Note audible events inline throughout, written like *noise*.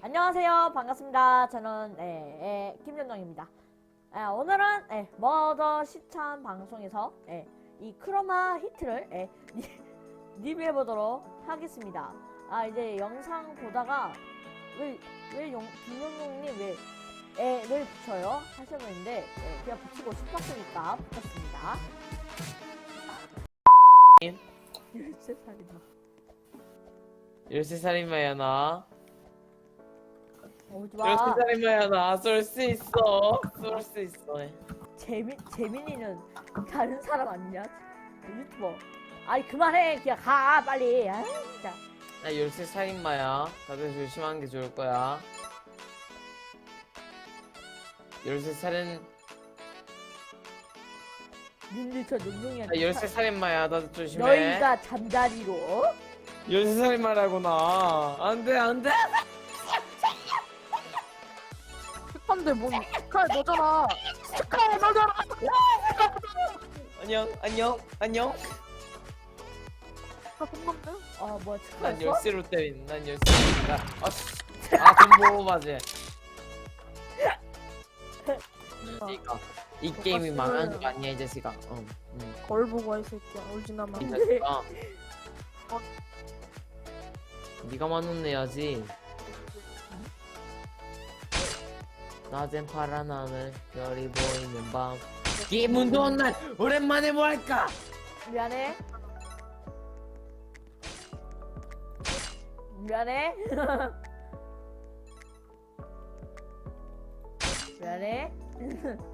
안녕하세요. 반갑습니다. 저는 네, 예, 김정정입니다. 예, 오늘은 예, 머더 시찬 방송에서 예, 이 크로마 히트를 예, 리- *laughs* 리뷰해 보도록 하겠습니다. 아 이제 영상 보다가 왜왜 김정정님 왜 애를 붙여요? 하셨는데 예, 그냥 붙이고 싶었으니까 붙였습니다. *laughs* 13살이다. 13살이면 나 오지 마. 13살이면 나쏠 수 있어 쏠 수 있어 재민 재민이는 다른 사람 아니냐? 유튜버. 아이 그만해. 그냥 가 빨리. 아 진짜. 나 13살인마야 다들 조심하는 게 좋을 거야 13살은 님들 저 눈동이야. 나 13살인마야 나도 조심해 너희가 잠자리로. 13살인마라구나 안돼 안돼 스판데 뭔 스카이 너잖아 스카이 너잖아 안녕 안녕 안녕. 나 손난데? 아 뭐야 난 축하했어? 열쇠로 때린 난 열쇠로 아돈 보고 맞지. 자식아 이 게임이 망하는 거 아니야 이 자식아. 어, 응. 거울 보고 와이 새끼야 울지나마 이 자식아. 네가 만원 내야지 낮엔 파란 하늘 별이 보이는 밤 기분 좋은 날 오랜만에 뭐 할까 미안해. 미안해. *laughs* 미안해. *laughs*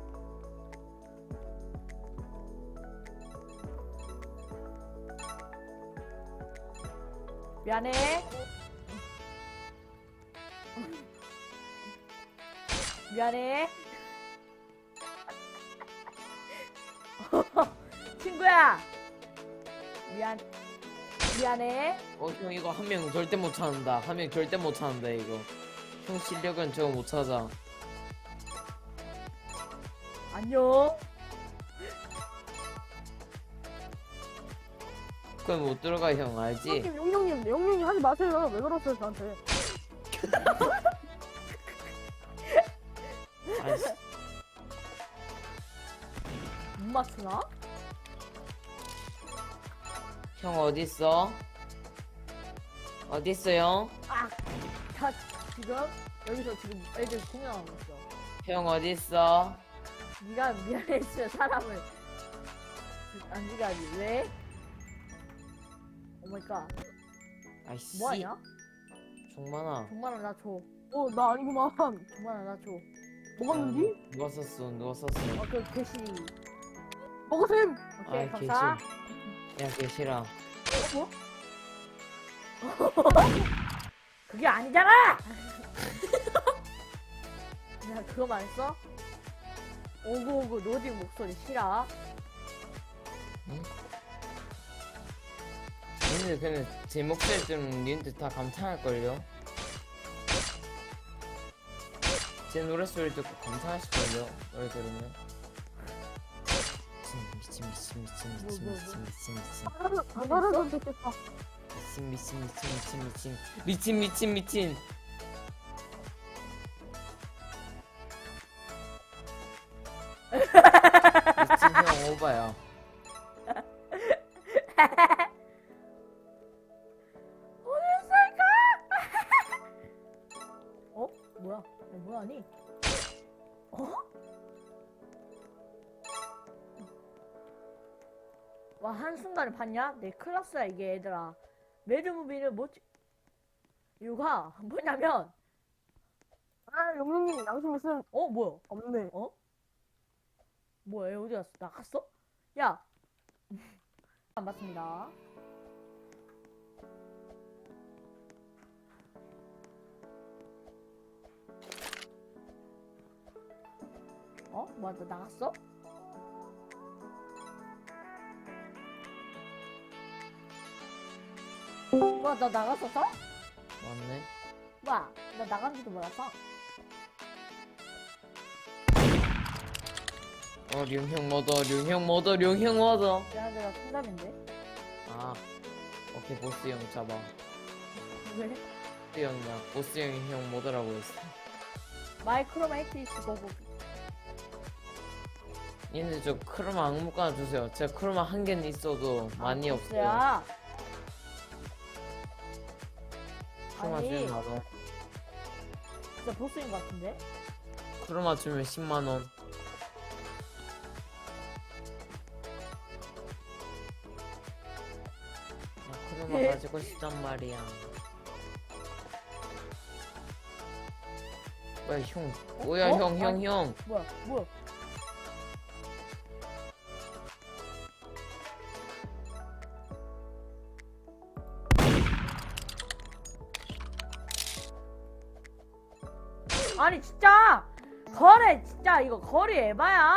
미안해. 미안해. *laughs* 친구야. 미안. 미안해. 어 형 이거 한 명 절대 못 찾는다 한 명 절대 못 찾는다 이거 형 실력은 저거 못 찾아 안녕. 그건 못 들어가 형 알지? 형님 용용님 용용님 하지 마세요 왜 그러세요 저한테 *laughs* 맞추나? 형 어딨어? 어딨어요? 아, 다 지금 여기서 지금 애들 공연하고 있어. 형 어딨어? 네가 미안했으면 사람을 안 지가지 왜? 오마이갓 아이씨 뭐하냐? 정만아 정말 나 줘. 어 나 아니구만 정말 나 줘. 먹었는지? 누가 썼어 누가 썼어 어, 그 개시. 먹으셈 오케이, 아이, 감사. 야 개시라 어, 뭐? *laughs* 그게 아니잖아! *laughs* 야, 그거 말 했어? 오구오구 로딩 목소리 싫어? 근데 그냥 제 목소리 들으면 니들 다 감탄할걸요? 제 노래소리 듣고 감탄하실걸요? 노래 들으면 미친 미친 미친 미친 미친 미친 미친 안 알아서 좋겠다 미친 미친 미친 미친 미친 미친 미친 미친 미친 형 오바야 어? 뭐야? 야, 뭐하니? 어? 와, 한순간에 봤냐? 내 클라스야, 이게 얘들아. 매드무비는 뭐, 찍- 이유가 뭐냐면, 아 용용님 양심 있으면 어, 뭐야? 없네 어? 뭐야, 얘 어디 갔어? 나갔어? 야! *laughs* 안 봤습니다. 어? 뭐야, 너 나갔어? 뭐야, 너 나갔었어? 맞네 뭐야, 나 나간지도 몰랐어. 어 룡형 뭐더 룡형 뭐더 룡형 뭐더 미안한데, 나 통감인데? 아 오케이 보스 형 잡아 왜? 보스 형이야. 보스 형이 형 뭐더라고 했어. 마이 크로마 히트 고고. 얘네 저 크로마 악무가 주세요. 제가 크로마 한 개는 있어도 많이 없어요. 야 크로마 아니. 주면 바로. 진짜 보스인 것 같은데? 크로마 주면 10만 원. 나 크로마 *laughs* 가지고 싶단 말이야. 뭐야 형? 뭐야 어? 형형 아니. 형? 뭐야 뭐야? 아니 진짜 거래 진짜 이거 거리 에바야.